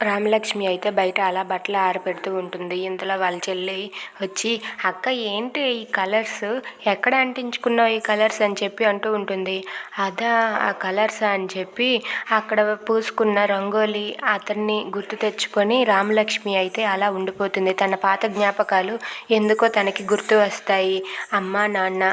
రామలక్ష్మి అయితే బయట అలా బట్టలు ఆరబెడుతూ ఉంటుంది. ఇంతలో వాళ్ళ చెల్లి వచ్చి అక్క ఏంటి ఈ కలర్స్? ఎక్కడ అంటించుకున్నావు ఈ కలర్స్? అని చెప్పి అంటూ ఉంటుంది. అదా ఆ కలర్స్ అని చెప్పి అక్కడ పూసుకున్న రంగోలి అతన్ని గుర్తు తెచ్చుకొని రామలక్ష్మి అయితే అలా ఉండిపోతుంది. తన పాత జ్ఞాపకాలు ఎందుకో తనకి గుర్తు వస్తాయి. అమ్మ నాన్న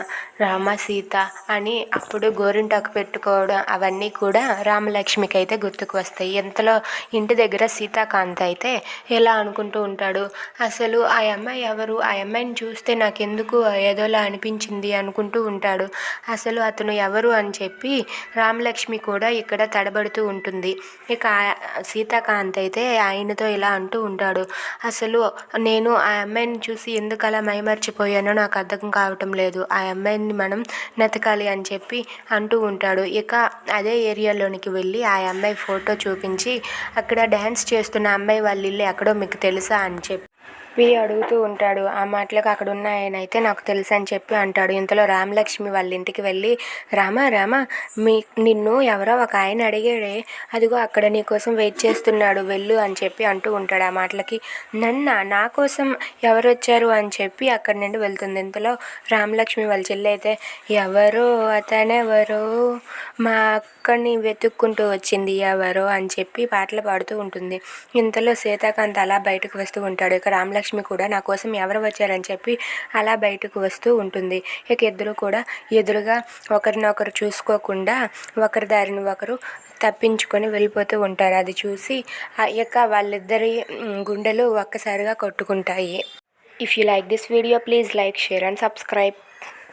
రామ సీత అని అప్పుడు గోరింటాకు పెట్టుకోవడం అవన్నీ కూడా రామలక్ష్మికి అయితే గుర్తుకు వస్తాయి. ఇంతలో ఇంటి దగ్గర సీతాకాంత్ అయితే ఎలా అనుకుంటూ ఉంటాడు? అసలు ఆ అమ్మాయి ఎవరు? ఆ అమ్మాయిని చూస్తే నాకెందుకు ఏదోలా అనిపించింది అనుకుంటూ ఉంటాడు. అసలు అతను ఎవరు అని చెప్పి రామలక్ష్మి కూడా ఇక్కడ తడబడుతూ ఉంటుంది. ఇక సీతాకాంత్ అయితే ఆయనతో ఇలా అంటూ ఉంటాడు. అసలు నేను ఆ అమ్మాయిని చూసి ఎందుకు అలా మైమర్చిపోయానో నాకు అర్థం కావటం లేదు. ఆ అమ్మాయిని మనం నెతకాలి అని చెప్పి అంటూ ఉంటాడు. ఇక అదే ఏరియాలోనికి వెళ్ళి ఆ అమ్మాయి ఫోటో చూపించి అక్కడ డ్యాన్స్ చేస్తున్న అమ్మాయి వాళ్ళ ఇల్లు ఎక్కడో మీకు తెలుసా అని చెప్పి అడుగుతూ ఉంటాడు. ఆ మాటలకు అక్కడ ఉన్న ఆయన అయితే నాకు తెలుసు అని చెప్పి అంటాడు. ఇంతలో రామలక్ష్మి వాళ్ళ ఇంటికి వెళ్ళి రామ రామ మీ నిన్ను ఎవరో ఒక ఆయన అడిగాడే. అదిగో అక్కడ నీ కోసం వెయిట్ చేస్తున్నాడు వెళ్ళు అని చెప్పి అంటూ ఉంటాడు ఆ మాటలకి. నన్న నా కోసం ఎవరు వచ్చారు? అని చెప్పి అక్కడి నుండి వెళ్తుంది. ఇంతలో రామలక్ష్మి వాళ్ళ చెల్లి అయితే ఎవరో అతనెవరో? మా అక్కని వెతుక్కుంటూ వచ్చింది ఎవరో అని చెప్పి పాటలు పాడుతూ ఉంటుంది. ఇంతలో సీతాకాంత్ అలా బయటకు వస్తూ ఉంటాడు. ఇక రామలక్ష్మి కూడా నా కోసం ఎవరు వచ్చారని చెప్పి అలా బయటకు వస్తూ ఉంటుంది. ఇక ఇద్దరు కూడా ఎదురుగా ఒకరినొకరు చూసుకోకుండా ఒకరి దారిని ఒకరు తప్పించుకొని వెళ్ళిపోతూ ఉంటారు. అది చూసి ఇక వాళ్ళిద్దరి గుండెలు ఒక్కసారిగా కొట్టుకుంటాయి. If you like this video please like share and subscribe